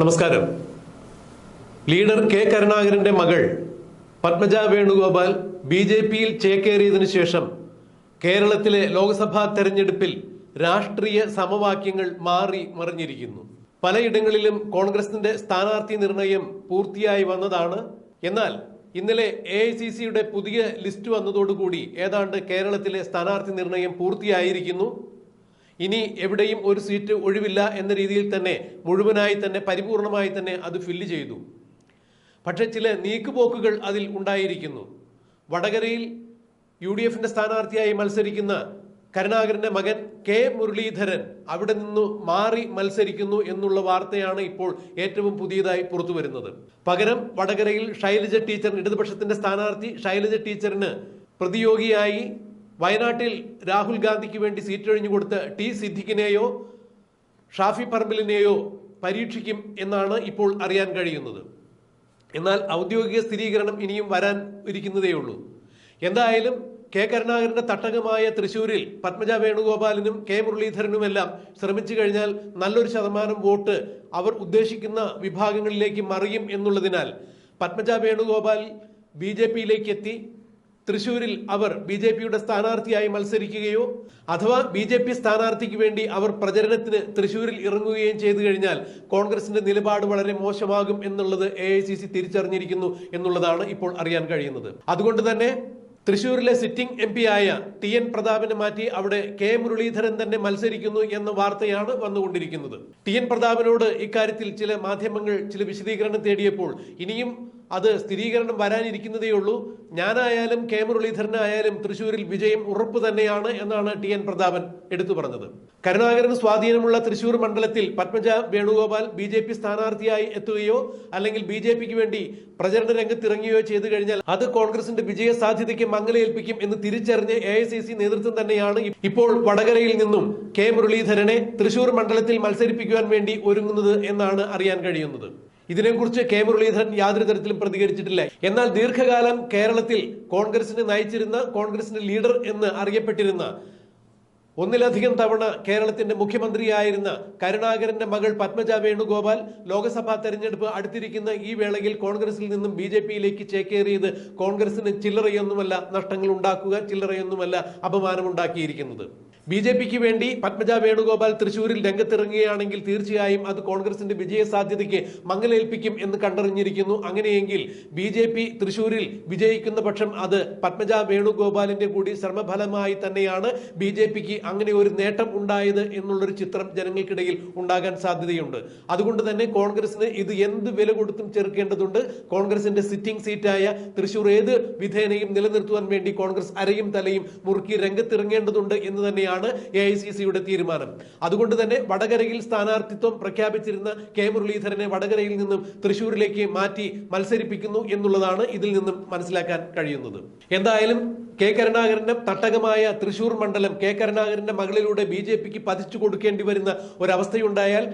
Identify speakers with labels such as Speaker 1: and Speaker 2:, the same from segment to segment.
Speaker 1: നമസ്കാരം. Leader K കരുണാകരന്റെ മകൾ Padmaja Venugopal B J പിയിൽ ചേക്കേറിയതിനു ശേഷം കേരളത്തിലെ ലോക്സഭാ തെരഞ്ഞെടുപ്പിൽ രാഷ്ട്രീയ സമവാക്യങ്ങൾ മാറി മറിഞ്ഞിരിക്കുന്നു. പലയിടങ്ങളിലും കോൺഗ്രസിന്റെ സ്ഥാനാർത്ഥി നിർണയം പൂർത്തിയായി വന്നതാണ്. എന്നാൽ ഇന്നലെ എ ഐ സി സിയുടെ പുതിയ ലിസ്റ്റ് വന്നതോടുകൂടി ഏതാണ്ട് കേരളത്തിലെ സ്ഥാനാർത്ഥി നിർണയം പൂർത്തിയായിരിക്കുന്നു. ഇനി എവിടെയും ഒരു സീറ്റ് ഒഴിവില്ല എന്ന രീതിയിൽ തന്നെ മുഴുവനായി തന്നെ പരിപൂർണമായി തന്നെ അത് ഫില്ല് ചെയ്തു. പക്ഷെ ചില നീക്കുപോക്കുകൾ അതിൽ ഉണ്ടായിരിക്കുന്നു. വടകരയിൽ യു ഡി എഫിന്റെ സ്ഥാനാർത്ഥിയായി മത്സരിക്കുന്ന കരുണാകരന്റെ മകൻ കെ മുരളീധരൻ അവിടെ നിന്ന് മാറി മത്സരിക്കുന്നു എന്നുള്ള വാർത്തയാണ് ഇപ്പോൾ ഏറ്റവും പുതിയതായി പുറത്തു വരുന്നത്. പകരം വടകരയിൽ ശൈലജ ടീച്ചർ ഇടതുപക്ഷത്തിന്റെ സ്ഥാനാർത്ഥി ശൈലജ ടീച്ചറിന് പ്രതിയോഗിയായി വയനാട്ടിൽ രാഹുൽ ഗാന്ധിക്ക് വേണ്ടി സീറ്റൊഴിഞ്ഞു കൊടുത്ത ടി സിദ്ദിഖിനെയോ ഷാഫി പറമ്പിലിനെയോ പരീക്ഷിക്കും എന്നാണ് ഇപ്പോൾ അറിയാൻ കഴിയുന്നത്. എന്നാൽ ഔദ്യോഗിക സ്ഥിരീകരണം ഇനിയും വരാൻ ഇരിക്കുന്നതേയുള്ളൂ. എന്തായാലും കെ കരുണാകരന്റെ തട്ടകമായ തൃശൂരിൽ പത്മജ വേണുഗോപാലിനും കെ മുരളീധരനുമെല്ലാം ശ്രമിച്ചു കഴിഞ്ഞാൽ നല്ലൊരു ശതമാനം വോട്ട് അവർ ഉദ്ദേശിക്കുന്ന വിഭാഗങ്ങളിലേക്ക് മറിയും എന്നുള്ളതിനാൽ പത്മജ വേണുഗോപാൽ ബി ജെ പിയിലേക്ക് എത്തി തൃശൂരിൽ അവർ ബി ജെ പിയുടെ സ്ഥാനാർത്ഥിയായി മത്സരിക്കുകയോ അഥവാ ബി ജെ പി സ്ഥാനാർത്ഥിക്ക് വേണ്ടി അവർ പ്രചരണത്തിന് തൃശൂരിൽ ഇറങ്ങുകയും ചെയ്തു കഴിഞ്ഞാൽ കോൺഗ്രസിന്റെ നിലപാട് വളരെ മോശമാകും എന്നുള്ളത് എ തിരിച്ചറിഞ്ഞിരിക്കുന്നു എന്നുള്ളതാണ് ഇപ്പോൾ അറിയാൻ കഴിയുന്നത്. അതുകൊണ്ട് തന്നെ തൃശൂരിലെ സിറ്റിംഗ് എം പി ആയ ടി എൻ പ്രതാപിനെ മാറ്റി അവിടെ കെ മുരളീധരൻ തന്നെ മത്സരിക്കുന്നു എന്ന വാർത്തയാണ് വന്നുകൊണ്ടിരിക്കുന്നത്. ടി എൻ പ്രതാപിനോട് ഇക്കാര്യത്തിൽ ചില മാധ്യമങ്ങൾ ചില വിശദീകരണം തേടിയപ്പോൾ ഇനിയും അത് സ്ഥിരീകരണം വരാനിരിക്കുന്നതേ ഉള്ളൂ. ഞാനായാലും കെ മുരളീധരനായാലും തൃശൂരിൽ വിജയം ഉറപ്പ് തന്നെയാണ് എന്നാണ് ടി എൻ പ്രതാപൻ എടുത്തു പറഞ്ഞത്. കരുണാകരൻ സ്വാധീനമുള്ള തൃശൂർ മണ്ഡലത്തിൽ Padmaja Venugopal B J P സ്ഥാനാർത്ഥിയായി എത്തുകയോ അല്ലെങ്കിൽ ബി ജെ പിക്ക് വേണ്ടി പ്രചരണ രംഗത്തിറങ്ങുകയോ ചെയ്തു കഴിഞ്ഞാൽ അത് കോൺഗ്രസിന്റെ വിജയ സാധ്യതയ്ക്ക് മങ്ങലേൽപ്പിക്കും എന്ന് തിരിച്ചറിഞ്ഞ് എ ഐ സി സി നേതൃത്വം തന്നെയാണ് ഇപ്പോൾ വടകരയിൽ നിന്നും കെ മുരളീധരനെ തൃശൂർ മണ്ഡലത്തിൽ മത്സരിപ്പിക്കുവാൻ വേണ്ടി ഒരുങ്ങുന്നത് എന്നാണ് അറിയാൻ കഴിയുന്നത്. ഇതിനെക്കുറിച്ച് കെ മുരളീധരൻ യാതൊരു തരത്തിലും പ്രതികരിച്ചിട്ടില്ല. എന്നാൽ ദീർഘകാലം കേരളത്തിൽ കോൺഗ്രസിനെ നയിച്ചിരുന്ന കോൺഗ്രസിന്റെ ലീഡർ എന്ന് അറിയപ്പെട്ടിരുന്ന ഒന്നിലധികം തവണ കേരളത്തിന്റെ മുഖ്യമന്ത്രിയായിരുന്ന കരുണാകരന്റെ മകൾ പത്മജ വേണുഗോപാൽ ലോക്സഭാ തെരഞ്ഞെടുപ്പ് അടുത്തിരിക്കുന്ന ഈ വേളയിൽ കോൺഗ്രസിൽ നിന്നും ബി ജെ പിയിലേക്ക് ചേക്കേറിയത് കോൺഗ്രസിന് ചില്ലറയൊന്നുമല്ല നഷ്ടങ്ങൾ ഉണ്ടാക്കുക ചില്ലറയൊന്നുമല്ല അപമാനമുണ്ടാക്കിയിരിക്കുന്നത്. ബി ജെ പിക്ക് വേണ്ടി പത്മജ വേണുഗോപാൽ തൃശൂരിൽ രംഗത്തിറങ്ങുകയാണെങ്കിൽ തീർച്ചയായും അത് കോൺഗ്രസിന്റെ വിജയ സാധ്യതയ്ക്ക് മങ്ങലേൽപ്പിക്കും എന്ന് കണ്ടറിഞ്ഞിരിക്കുന്നു. അങ്ങനെയെങ്കിൽ ബി ജെ പി തൃശൂരിൽ വിജയിക്കുന്ന പക്ഷം അത് പത്മജ വേണുഗോപാലിന്റെ കൂടി ശ്രമഫലമായി തന്നെയാണ് ബി ജെ പിക്ക് അങ്ങനെ ഒരു നേട്ടം ഉണ്ടായത് എന്നുള്ളൊരു ചിത്രം ജനങ്ങൾക്കിടയിൽ ഉണ്ടാകാൻ സാധ്യതയുണ്ട്. അതുകൊണ്ട് തന്നെ കോൺഗ്രസിന് ഇത് എന്ത് വില കൊടുത്തും ചെറുക്കേണ്ടതുണ്ട്. കോൺഗ്രസിന്റെ സിറ്റിംഗ് സീറ്റായ തൃശൂർ ഏത് വിധേനയും നിലനിർത്തുവാൻ വേണ്ടി കോൺഗ്രസ് അരയും തലയും മുറുക്കി രംഗത്തിറങ്ങേണ്ടതുണ്ട് എന്ന് തന്നെയാണ് എ ഐ സി സിയുടെ തീരുമാനം. അതുകൊണ്ട് തന്നെ വടകരയിൽ സ്ഥാനാർത്ഥിത്വം പ്രഖ്യാപിച്ചിരുന്ന കെ മുരളീധരനെ വടകരയിൽ നിന്നും തൃശൂരിലേക്ക് മാറ്റി മത്സരിപ്പിക്കുന്നു എന്നുള്ളതാണ് ഇതിൽ നിന്നും മനസ്സിലാക്കാൻ കഴിയുന്നത്. എന്തായാലും കെ കരുണാകരന്റെ തട്ടകമായ തൃശൂർ മണ്ഡലം കെ കരുണാകരന്റെ മകളിലൂടെ ബി ജെ പിക്ക് പതിച്ചു കൊടുക്കേണ്ടി വരുന്ന ഒരവസ്ഥയുണ്ടായാൽ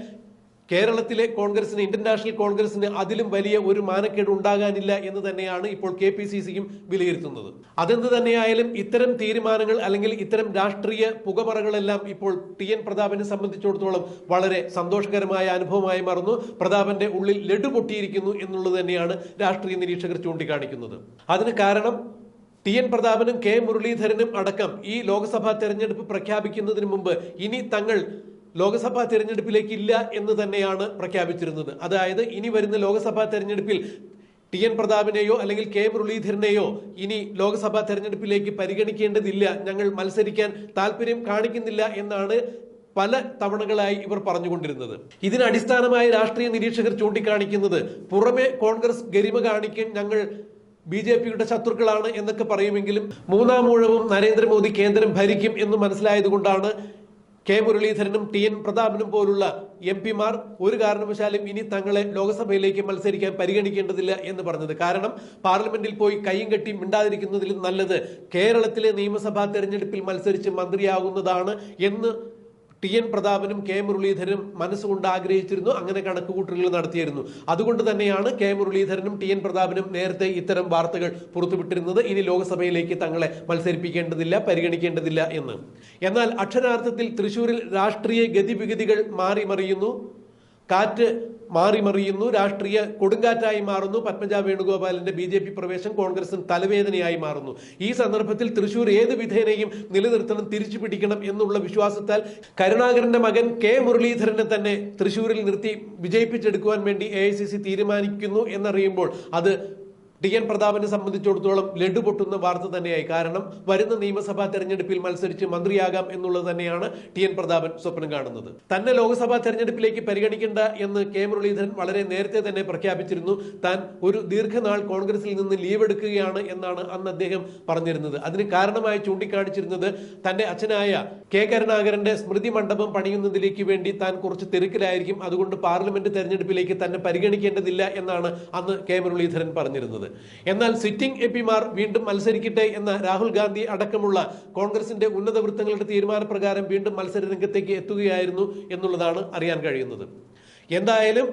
Speaker 1: കേരളത്തിലെ കോൺഗ്രസിന് ഇന്റർനാഷണൽ കോൺഗ്രസിന് അതിലും വലിയ ഒരു മാനക്കേട് ഉണ്ടാകാനില്ല എന്ന് തന്നെയാണ് ഇപ്പോൾ കെ പി സി സിയും വിലയിരുത്തുന്നത്. അതെന്ത് തന്നെയായാലും ഇത്തരം തീരുമാനങ്ങൾ അല്ലെങ്കിൽ ഇത്തരം രാഷ്ട്രീയ പുകമറകളെല്ലാം ഇപ്പോൾ ടി എൻ പ്രതാപനെ സംബന്ധിച്ചിടത്തോളം വളരെ സന്തോഷകരമായ അനുഭവമായി മാറുന്നു. പ്രതാപന്റെ ഉള്ളിൽ ലഡു പൊട്ടിയിരിക്കുന്നു എന്നുള്ളത് തന്നെയാണ് രാഷ്ട്രീയ നിരീക്ഷകർ ചൂണ്ടിക്കാണിക്കുന്നത്. അതിന് കാരണം ടി എൻ പ്രതാപനും കെ മുരളീധരനും അടക്കം ഈ ലോക്സഭാ തെരഞ്ഞെടുപ്പ് പ്രഖ്യാപിക്കുന്നതിന് മുമ്പ് ഇനി തങ്ങൾ ലോക്സഭാ തെരഞ്ഞെടുപ്പിലേക്ക് ഇല്ല എന്ന് തന്നെയാണ് പ്രഖ്യാപിച്ചിരുന്നത്. അതായത് ഇനി വരുന്ന ലോക്സഭാ തെരഞ്ഞെടുപ്പിൽ ടി എൻ പ്രതാപിനെയോ അല്ലെങ്കിൽ കെ മുരളീധരനെയോ ഇനി ലോക്സഭാ തെരഞ്ഞെടുപ്പിലേക്ക് പരിഗണിക്കേണ്ടതില്ല. ഞങ്ങൾ മത്സരിക്കാൻ താല്പര്യം കാണിക്കുന്നില്ല എന്നാണ് പല തവണകളായി ഇവർ പറഞ്ഞുകൊണ്ടിരുന്നത്. ഇതിന് അടിസ്ഥാനമായി രാഷ്ട്രീയ നിരീക്ഷകർ ചൂണ്ടിക്കാണിക്കുന്നത് പുറമെ കോൺഗ്രസ് ഗരിമ കാണിക്കാൻ ഞങ്ങൾ ബി ജെ പിയുടെ ശത്രുക്കളാണ് എന്നൊക്കെ പറയുമെങ്കിലും മൂന്നാം ഊഴവും നരേന്ദ്രമോദി കേന്ദ്രം ഭരിക്കും എന്ന് മനസ്സിലായതുകൊണ്ടാണ് കെ മുരളീധരനും ടി എൻ പ്രതാപനും പോലുള്ള എം പിമാർ ഒരു കാരണവശാലും ഇനി തങ്ങളെ ലോക്സഭയിലേക്ക് മത്സരിക്കാൻ പരിഗണിക്കേണ്ടതില്ല എന്ന് പറഞ്ഞത്. കാരണം പാർലമെന്റിൽ പോയി കൈയും കെട്ടി മിണ്ടാതിരിക്കുന്നതിലും നല്ലത് കേരളത്തിലെ നിയമസഭാ തെരഞ്ഞെടുപ്പിൽ മത്സരിച്ച് മന്ത്രിയാകുന്നതാണ് എന്ന് ടി എൻ പ്രതാപനും കെ മുരളീധരനും മനസ്സുകൊണ്ട് ആഗ്രഹിച്ചിരുന്നു അങ്ങനെ കണക്കുകൂട്ടലുകൾ നടത്തിയിരുന്നു. അതുകൊണ്ട് തന്നെയാണ് കെ മുരളീധരനും ടി എൻ പ്രതാപനും നേരത്തെ ഇത്തരം വാർത്തകൾ പുറത്തുവിട്ടിരുന്നത്. ഇനി ലോക്സഭയിലേക്ക് തങ്ങളെ മത്സരിപ്പിക്കേണ്ടതില്ല പരിഗണിക്കേണ്ടതില്ല എന്ന്. എന്നാൽ അക്ഷരാർത്ഥത്തിൽ തൃശൂരിൽ രാഷ്ട്രീയ ഗതിവിഗതികൾ മാറി മറിയുന്നു കാറ്റ് മാറി മറിയുന്നു. രാഷ്ട്രീയ കൊടുങ്കാറ്റായി മാറുന്നു. പത്മജ വേണുഗോപാലിന്റെ ബി ജെ പി പ്രവേശം കോൺഗ്രസിന് തലവേദനയായി മാറുന്നു. ഈ സന്ദർഭത്തിൽ തൃശൂർ ഏത് വിധേനയും നിലനിർത്തണം തിരിച്ചു പിടിക്കണം എന്നുള്ള വിശ്വാസത്താൽ കരുണാകരന്റെ മകൻ കെ മുരളീധരനെ തന്നെ തൃശൂരിൽ നിർത്തി വിജയിപ്പിച്ചെടുക്കുവാൻ വേണ്ടി എ തീരുമാനിക്കുന്നു എന്നറിയുമ്പോൾ അത് ടി എൻ പ്രതാപനെ സംബന്ധിച്ചിടത്തോളം ലഡു പൊട്ടുന്ന വാർത്ത തന്നെയായി. കാരണം വരുന്ന നിയമസഭാ തെരഞ്ഞെടുപ്പിൽ മത്സരിച്ച് മന്ത്രിയാകാം എന്നുള്ളത് തന്നെയാണ് ടി എൻ പ്രതാപൻ സ്വപ്നം കാണുന്നത്. തന്നെ ലോക്സഭാ തെരഞ്ഞെടുപ്പിലേക്ക് പരിഗണിക്കേണ്ട എന്ന് കെ മുരളീധരൻ വളരെ നേരത്തെ തന്നെ പ്രഖ്യാപിച്ചിരുന്നു. താൻ ഒരു ദീർഘനാൾ കോൺഗ്രസിൽ നിന്ന് ലീവ് എടുക്കുകയാണ് എന്നാണ് അന്ന് അദ്ദേഹം പറഞ്ഞിരുന്നത്. അതിന് കാരണമായി ചൂണ്ടിക്കാണിച്ചിരുന്നത് തന്റെ അച്ഛനായ കെ കരുണാകരന്റെ സ്മൃതി മണ്ഡപം പണിയുന്നതിലേക്ക് വേണ്ടി താൻ കുറച്ച് തിരക്കിലായിരിക്കും. അതുകൊണ്ട് പാർലമെന്റ് തെരഞ്ഞെടുപ്പിലേക്ക് തന്നെ പരിഗണിക്കേണ്ടതില്ല എന്നാണ് അന്ന് കെ മുരളീധരൻ പറഞ്ഞിരുന്നത്. എന്നാൽ സിറ്റിംഗ് എം പിമാർ വീണ്ടും മത്സരിക്കട്ടെ എന്ന രാഹുൽ ഗാന്ധി അടക്കമുള്ള കോൺഗ്രസിന്റെ ഉന്നത വൃത്തങ്ങളുടെ തീരുമാനപ്രകാരം വീണ്ടും മത്സര രംഗത്തേക്ക് എത്തുകയായിരുന്നു എന്നുള്ളതാണ് അറിയാൻ കഴിയുന്നത്. എന്തായാലും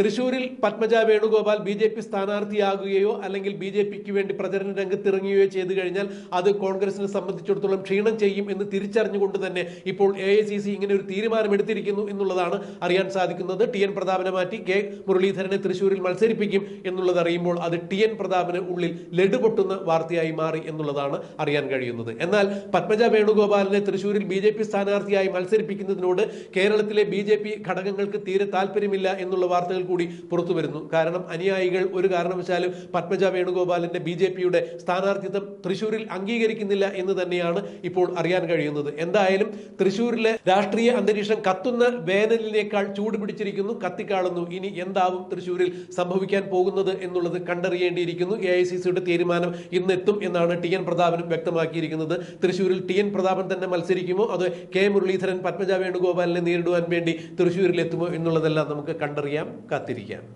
Speaker 1: തൃശൂരിൽ Padmaja Venugopal B J P സ്ഥാനാർത്ഥിയാകുകയോ അല്ലെങ്കിൽ ബി ജെ പിക്ക് വേണ്ടി പ്രചരണ രംഗത്തിറങ്ങുകയോ ചെയ്തു കഴിഞ്ഞാൽ അത് കോൺഗ്രസിനെ സംബന്ധിച്ചിടത്തോളം ക്ഷീണം ചെയ്യും എന്ന് തിരിച്ചറിഞ്ഞുകൊണ്ട് തന്നെ ഇപ്പോൾ എ ഐ സി സി ഇങ്ങനെ ഒരു തീരുമാനമെടുത്തിരിക്കുന്നു എന്നുള്ളതാണ് അറിയാൻ സാധിക്കുന്നത്. ടി എൻ പ്രതാപനെ മാറ്റി കെ മുരളീധരനെ തൃശൂരിൽ മത്സരിപ്പിക്കും എന്നുള്ളത് അറിയുമ്പോൾ അത് ടി എൻ പ്രതാപന് ഉള്ളിൽ ലഡു പൊട്ടുന്ന വാർത്തയായി മാറി എന്നുള്ളതാണ് അറിയാൻ കഴിയുന്നത്. എന്നാൽ പത്മജ വേണുഗോപാലിനെ തൃശൂരിൽ ബി ജെ പി സ്ഥാനാർത്ഥിയായി മത്സരിപ്പിക്കുന്നതിനോട് കേരളത്തിലെ ബി ജെ പി ഘടകങ്ങൾക്ക് തീരെ താല്പര്യമില്ല എന്നുള്ള വാർത്തകൾ കൂടി പുറത്തു വരുന്നു. കാരണം അനുയായികൾ ഒരു കാരണവശാലും പത്മജ വേണുഗോപാലിന്റെ ബി ജെ പിയുടെ സ്ഥാനാർത്ഥിത്വം തൃശൂരിൽ അംഗീകരിക്കുന്നില്ല എന്ന് തന്നെയാണ് ഇപ്പോൾ അറിയാൻ കഴിയുന്നത്. എന്തായാലും തൃശൂരിലെ രാഷ്ട്രീയ അന്തരീക്ഷം കത്തുന്ന വേനലിനേക്കാൾ ചൂട് പിടിച്ചിരിക്കുന്നു കത്തിക്കാളുന്നു. ഇനി എന്താവും തൃശൂരിൽ സംഭവിക്കാൻ പോകുന്നത് എന്നുള്ളത് കണ്ടറിയേണ്ടിയിരിക്കുന്നു. എ ഐ സി സിയുടെ തീരുമാനം ഇന്നെത്തും എന്നാണ് ടി എൻ പ്രതാപനും വ്യക്തമാക്കിയിരിക്കുന്നത്. തൃശൂരിൽ ടി എൻ പ്രതാപൻ തന്നെ മത്സരിക്കുമോ? അത് കെ മുരളീധരൻ പത്മജ വേണുഗോപാലിനെ നേരിടുവാൻ വേണ്ടി തൃശൂരിൽ എത്തുമോ എന്നുള്ളതെല്ലാം നമുക്ക് കണ്ടറിയാം. காத்திருக்கேன்